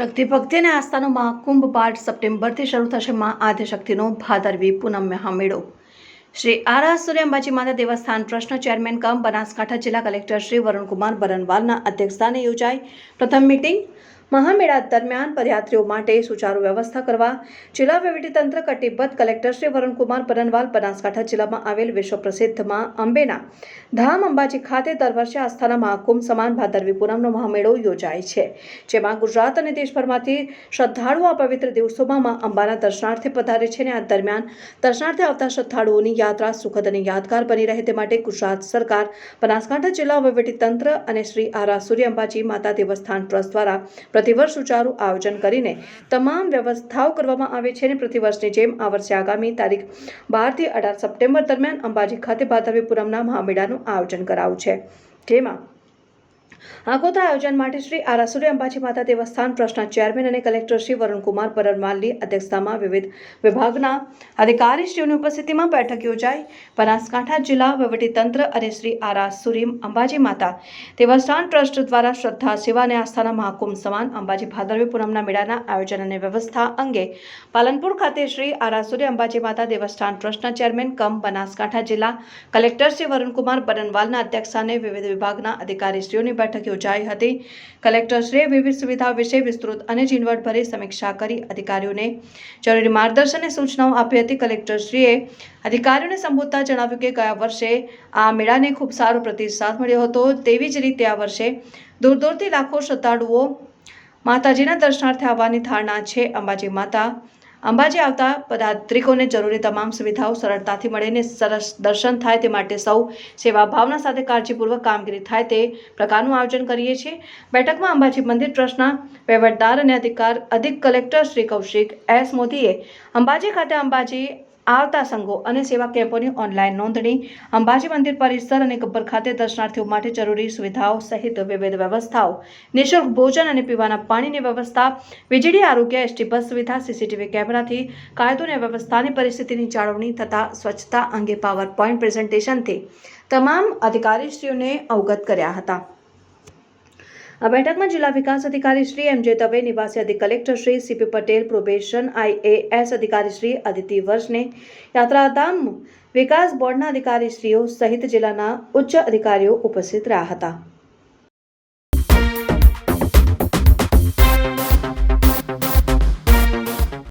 શક્તિ ભક્તિ અને આસ્થાનો મહાકુંભ પાઠ સપ્ટેમ્બરથી શરૂ થશે મા આદ્યશક્તિનો ભાદરવી પૂનમ મહામેળો. શ્રી આરાસુરી અંબાજી માતા દેવસ્થાન ટ્રસ્ટના ચેરમેન કમ બનાસકાંઠા જિલ્લા કલેક્ટર શ્રી વરુણકુમાર બરનવાલના અધ્યક્ષસ્થાને યોજાઈ પ્રથમ મીટિંગ. મહામેળા દરમિયાન પદયાત્રીઓ માટે સુચારુ વ્યવસ્થા કરવા જિલ્લા વહીવટીતંત્ર કટિબદ્ધ કલેક્ટર શ્રી વરુણકુમાર પરનવાલ બનાસકાંઠા જિલ્લામાં આવેલ વિશ્વ પ્રસિદ્ધ અંબેના ધામ અંબાજી ખાતે દર વર્ષે આસ્થાના મહાકુંભ સમાન ભાદરવી પૂનમનો મહામેળો યોજાય છે, જેમાં ગુજરાત અને દેશભરમાંથી શ્રદ્ધાળુઓ આ પવિત્ર દિવસોમાં મા અંબાના દર્શનાર્થે પધારે છે અને આ દરમિયાન દર્શનાર્થે આવતા શ્રદ્ધાળુઓની યાત્રા સુખદ અને યાદગાર બની રહે તે માટે ગુજરાત સરકાર, બનાસકાંઠા જિલ્લા વહીવટીતંત્ર અને શ્રી આરા સૂર્ય અંબાજી માતા દેવસ્થાન ટ્રસ્ટ દ્વારા પ્રતિવર્ષ સુચારું આયોજન કરીને તમામ વ્યવસ્થાઓ કરવામાં આવે છે અને પ્રતિવર્ષની જેમ આ વર્ષે આગામી તારીખ બારથી અઢાર સપ્ટેમ્બર દરમિયાન અંબાજી ખાતે ભાદરવીપુરમના મહામેળાનું આયોજન કરાયું છે. જેમાં આગોતરા આયોજન માટે શ્રી આરાસુરી અંબાજી માતા દેવસ્થાન ટ્રસ્ટના ચેરમેન અને કલેક્ટર શ્રી વરુણકુમાર પરરમાલની અધ્યક્ષતામાં વિવિધ વિભાગના અધિકારીશ્રીઓની ઉપસ્થિતિમાં બેઠક યોજાઈ. બનાસકાંઠા જિલ્લા વહીવટીતંત્ર અને શ્રી આરાસુરી અંબાજી માતા દેવસ્થાન ટ્રસ્ટ દ્વારા શ્રદ્ધા, સેવા અને આસ્થાના મહાકુંભ સમાન અંબાજી ભાદરવી પૂનમના મેળાના આયોજન અને વ્યવસ્થા અંગે પાલનપુર ખાતે શ્રી આરાસુરી અંબાજી માતા દેવસ્થાન ટ્રસ્ટના ચેરમેન કમ બનાસકાંઠા જિલ્લા કલેક્ટર શ્રી વરુણકુમાર બરનવાલના અધ્યક્ષસ્થાને વિવિધ વિભાગના અધિકારીશ્રીઓની બેઠક યોજાઈ હતી. કલેક્ટરશ્રીએ વિવિધ સુવિધાઓ વિશે વિસ્તૃત અને ઝીણવટભરી સમીક્ષા કરી અધિકારીઓને જરૂરી માર્ગદર્શન અને સૂચનાઓ આપી હતી. કલેક્ટરશ્રીએ અધિકારીઓને સંબોધતા જણાવ્યું કે ગયા વર્ષે આ મેળાને ખૂબ સારો પ્રતિસાદ મળ્યો હતો. તેવી જ રીતે આ વર્ષે દૂર દૂરથી લાખો શ્રદ્ધાળુઓ માતાજીના દર્શનાર્થે આવવાની ધારણા છે. અંબાજી માતા અંબાજી આવતા પદાત્રિકોને જરૂરી તમામ સુવિધાઓ સરળતાથી મળે અને સરસ દર્શન થાય તે માટે સૌ સેવા ભાવના સાથે કાળજીપૂર્વક કામગીરી થાય તે પ્રકારનું આયોજન કરીએ છીએ. બેઠકમાં અંબાજી મંદિર ટ્રસ્ટના વહીવટદાર અને અધિકાર અધિક કલેક્ટર શ્રી કૌશિક એસ મોદીએ અંબાજી ખાતે અંબાજી આવતા સંઘો અને સેવા કેમ્પોની ઓનલાઈન નોંધણી, અંબાજી મંદિર પરિસર અને ગબ્બર ખાતે દર્શનાર્થીઓ માટે જરૂરી સુવિધાઓ સહિત વિવિધ વ્યવસ્થાઓ, નિઃશુલ્ક ભોજન અને પીવાના પાણીની વ્યવસ્થા, વીજળી, આરોગ્ય, એસટી બસ સુવિધા, સીસીટીવી કેમેરાથી, કાયદો અને વ્યવસ્થાની પરિસ્થિતિની જાળવણી તથા સ્વચ્છતા અંગે પાવર પોઈન્ટ પ્રેઝન્ટેશનથી તમામ અધિકારીશ્રીઓને અવગત કર્યા હતા. આ બેઠકમાં જિલ્લા વિકાસ અધિકારી શ્રી એમ જે દવે, નિવાસી અધિક collector Shri CP Patel, probation IAS અધિકારી શ્રી અદિતિ વર્ષને, યાત્રાધામ વિકાસ બોર્ડના અધિકારીશ્રીઓ સહિત જિલ્લાના ઉચ્ચ અધિકારીઓ ઉપસ્થિત રહ્યા હતા.